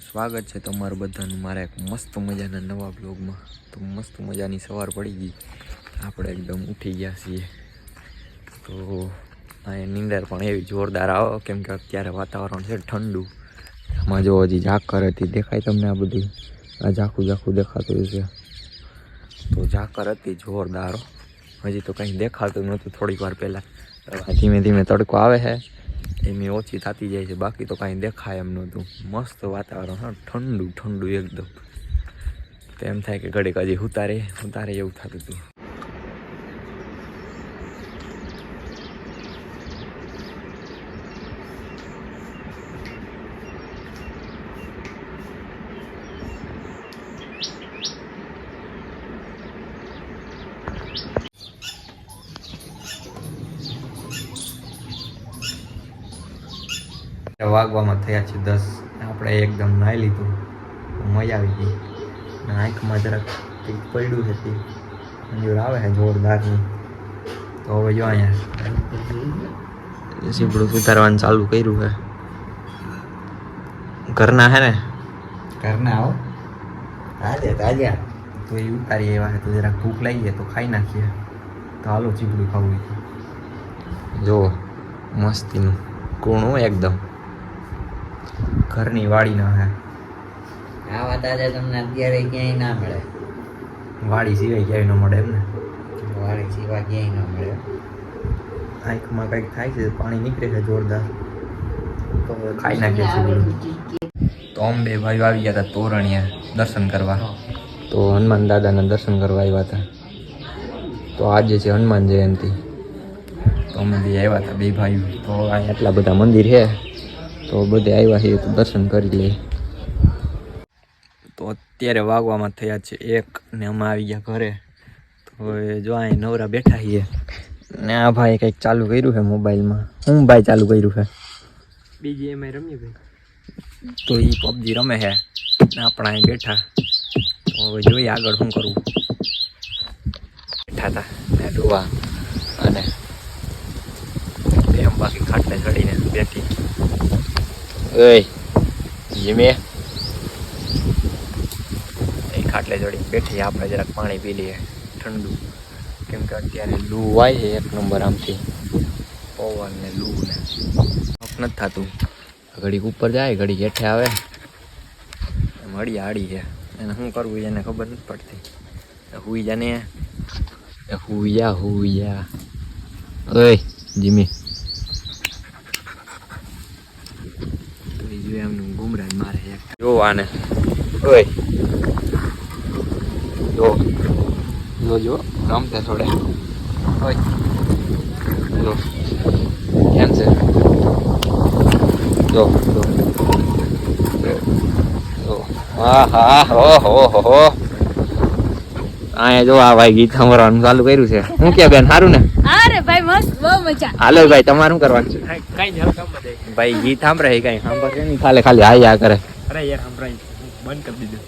સ્વાગત છે તમારું બધાનું. મારા એક મસ્ત મજાના નવા બ્લોગમાં તો મસ્ત મજાની સવાર પડી ગઈ. આપણે એકદમ ઉઠી ગયા છીએ. તો અહીંયા નીંદર પણ એવી જોરદાર આવો. કેમ કે અત્યારે વાતાવરણ છે ઠંડુ. આમાં જો હજી ઝાકર હતી. દેખાય તમને આ બધી? આ ઝાખું ઝાખું દેખાતું છે તો ઝાકર હતી જોરદાર હજી તો કંઈ દેખાતું નહોતું. થોડીક વાર પહેલાં. ધીમે ધીમે તડકો આવે છે. એમની ઓછી થતી જાય છે. બાકી તો કાંઈ દેખાય એમ નહોતું. મસ્ત વાતાવરણ, હા, ઠંડુ ઠંડુ એકદમ. તો એમ થાય કે ઘડીક હજી ઉતારે ઉતારે એવું થતું હતું. વાગવામાં થયા છે દસ. આપણે એકદમ નાહી લીધું. મજા આવી ગઈ. આંખમાં જરાક કંઈક પડ્યું છે તે. મંજૂર આવે છે જોરદારની. તો હવે જો અહીંયા. સીપડું સુધારવાનું ચાલુ કર્યું છે. ઘરના હે ને? ઘરના આવો તાજે તાજા. તો એ ઉતારી એવા તો જરાક ભૂખ લાગીએ તો ખાઈ નાખીએ. તો હાલો ચીપડું ખાવું જો મસ્તીનું. કોણું એકદમ? ઘરની વાડીના હે. આવા આજે તમને અત્યારે ક્યાંય ના મળે. વાડી સિવાય ક્યાંય ન મળે એમ ને વાડી સિવાય ક્યાંય ન મળે. આંખમાં કંઈક થાય છે પાણી નીકળે છે જોરદાર. તો ખાઈ નાખીએ છીએ તો અમે બે ભાઈઓ આવી ગયા હતા તોરણિયા દર્શન કરવા. તો હનુમાન દાદાના દર્શન કરવા આવ્યા હતા. તો આજે છે હનુમાન જયંતિ. તો અમે બે આવ્યા હતા બે ભાઈઓ. તો અહીંયા એટલા બધા મંદિર છે. તો બધે આવ્યા છીએ તો દર્શન કરી લઈએ. તો અત્યારે વાગવામાં થયા છે એક ને અમે આવી ગયા ઘરે. તો હવે જો અહીં નવરા બેઠા છીએ. ને આ ભાઈ કંઈક ચાલુ કર્યું છે મોબાઈલમાં. હું ભાઈ ચાલુ કર્યું છે? બીજી એમ રમીએ ભાઈ તો એ પબજી રમે છે. ને આપણા અહીં બેઠા. તો હવે જોઈએ આગળ શું કરવું. બેઠા હતા. ને ડોવા અને એમ બાકી ખાટલે ચડીને બેઠી. ઓય જીમે. એ ખાટલે જોડી બેઠી આપણે જરાક પાણી પી લઈએ. ઠંડુ. કેમ કે અત્યારે લૂ વાય છે એક નંબર આમથી. પવન ને લૂ ને. નથી થતું. ઘડીક ઉપર જાય ઘડીક હેઠે આવે. એમ આડી છે. એને શું કરવું એને ખબર નથી પડતી. હુઈ જાને હુઈયા હુઈયા ઓય જીમી તો એ જો એમનું ગુમરાન મારે જો આને. ઓય. જો. જો જો. રમતે થોડે. ઓય. જો. કેમ છે. જો. જો. હા, હો હો હો હો. અહીંયા જો આ ભાઈ ગીત સાંભળવાનું ચાલુ કર્યું છે. હું કે બેન, સારું ને? ભાઈ મસ્ત બહુ મજા. હાલો ભાઈ તમારે શું કરવાનું છે? કઈ હલકામ બધા ભાઈ ગીત સાંભળે કઈ? સાંભળે નહીં ખાલી ખાલી હા યા કરે. અરે યાર સાંભળાય બંધ કરી દીધું.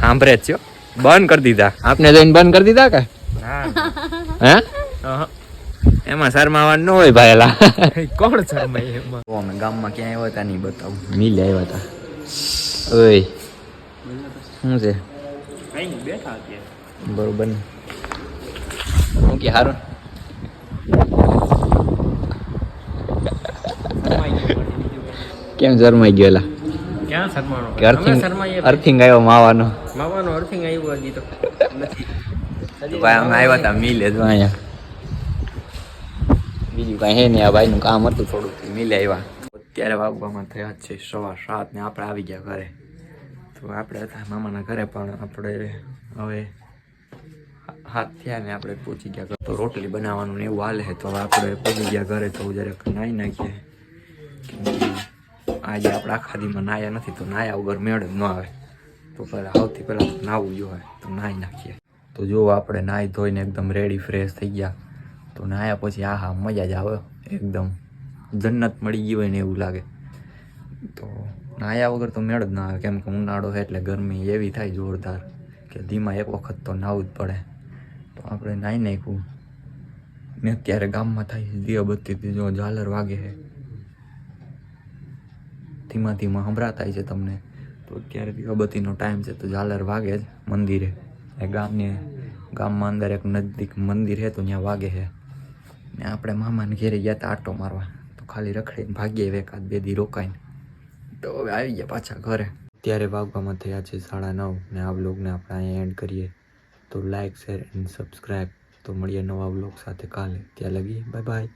સાંભળે જ છો? બંધ કરી દીધા. આપને જોઈને બંધ કરી દીધા કે? હા. હે? એમાં શરમાવાનું ન હોય ભાઈ એલા. કોણ શરમાય એમાં? અમે ગામમાં ક્યાં આવ્યા હતા નહીં બતાવું. મિલે આવ્યા હતા. ઓય. શું છે? કઈ નહીં બેઠા બરોબર ને. શું કે સારું કેમ શરમાઈ ગયેલા ક્યાં અર્થિંગ અર્થિંગ આવ્યો માવાનો. માવાનો અર્થિંગ આવ્યો હજી તો ભાઈ અમે આવ્યા હતા મિલે તો અહીંયા. બીજું કાંઈ હે નહીં આ ભાઈનું કામ હતું થોડુંક મિલે આવ્યા. અત્યારે વાગવામાં થયા છે સવા સાત ને આપણે આવી ગયા ઘરે. તો આપણે હતા મામાના ઘરે પણ આપણે હવે હાથ થયા ને આપણે પહોંચી ગયા. તો રોટલી બનાવવાનું ને એવું હાલે તો આપણે પહોંચી ગયા ઘરે તો જરાક નાઈ નાખીએ. આજે આપણે આખા દીમાં નાહ્યા નથી, તો નાહ્યા વગર મેળ ન આવે. તો પહેલાં સૌથી પહેલાં તો નાહવું જોઈએ, તો નાહી નાખીએ. તો જો આપણે નાહી ધોઈને એકદમ રેડી ફ્રેશ થઈ ગયા, તો નાહ્યા પછી આ હા મજા જ આવે, એકદમ જન્નત મળી ગઈ હોય ને એવું લાગે. તો નાહ્યા વગર તો મેળ જ ના આવે, કેમ કે ઉનાળો છે એટલે ગરમી એવી થાય જોરદાર કે ધીમા એક વખત તો નાહવું જ પડે. તો આપણે નાહી નાખ્યું. ને અત્યારે ગામમાં થાય છે દીવાબત્તીથી જો ઝાલર વાગે છે. ધીમા ધીમા સંભળાતા છે તમને. તો અત્યારે દીવાબત્તીનો ટાઈમ છે, તો ઝાલર વાગે જ મંદિરે. એ ગામની, ગામમાં અંદર એક નજીક મંદિર છે, તો ત્યાં વાગે છે. ને આપણે મામાને ઘેરે ગયા હતા આટો મારવા. તો ખાલી રખડીને ભાગીએ એકાદ બે દી રોકાઈને. તો હવે આવી ગયા પાછા ઘરે. ત્યારે વાગવામાં થયા છે સાડા નવ ને આ બ્લોગને આપણે અહીંયા એન્ડ કરીએ. તો લાઇક શેર એન્ડ સબસ્ક્રાઈબ તો મળીએ નવા બ્લોગ સાથે કાલે. ત્યાં લગી બાય બાય